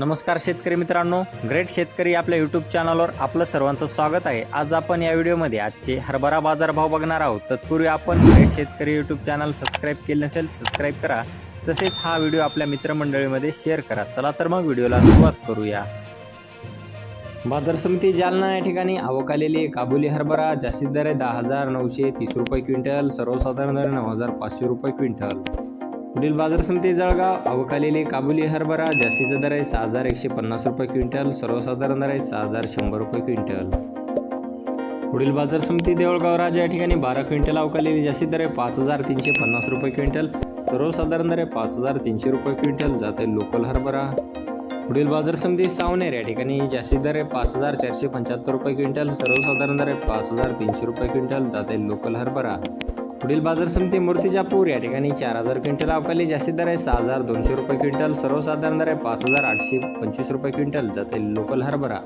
नमस्कार शेतकरी मित्रांनो ग्रेट शेतकरी आपल्या यूट्यूब चॅनलवर आपलं सर्वांचं स्वागत आहे. आज आपण या व्हिडिओमध्ये आजचे हरभरा बाजारभाव बघणार आहोत. तत्पूर्वी आपण ग्रेट शेतकरी यूट्यूब चॅनल सबस्क्राईब केले नसेल सबस्क्राईब करा. तसेच हा व्हिडिओ आपल्या मित्रमंडळीमध्ये शेअर करा. चला तर मग व्हिडिओला सुरुवात करूया. बाजार समिती जालना या ठिकाणी आवक आलेली काबुली हरभरा जास्तीत दर आहे दहा हजार नऊशे तीस रुपये क्विंटल सर्वसाधारण दर नऊ हजार पाचशे रुपये क्विंटल. पुढील बाजार समिती जळगाव अवकालेले काबुली हरभरा जास्तीचा दर आहे सहा हजार एकशे पन्नास रुपये क्विंटल सर्वसाधारण दर आहे सहा हजार शंभर रुपये क्विंटल. पुढील बाजार समिती देवळगाव राजा या ठिकाणी बारा क्विंटल अवकालेली जास्तीत दर आहे पाच हजार तीनशे पन्नास रुपये क्विंटल सर्वसाधारण दर आहे पाच हजार तीनशे रुपये क्विंटल जात आहे लोकल हरभरा. पुढील बाजार समिती सावनेर या ठिकाणी जास्तीत दर आहे पाच हजार चारशे पंच्याहत्तर रुपये क्विंटल सर्वसाधारण दर आहे पाच हजार तीनशे रुपये क्विंटल जात आहे लोकल हरभरा. पुढील बाजार समिती मूर्तिजापूर या ठिकाणी चार हजार क्विंटल अवकाली जास्तीत दर आहे सहा हजार दोनशे रुपये क्विंटल सर्वसाधारण दर आहे पाच हजार आठशे पंचवीस रुपये क्विंटल जाते लोकल हरभरा.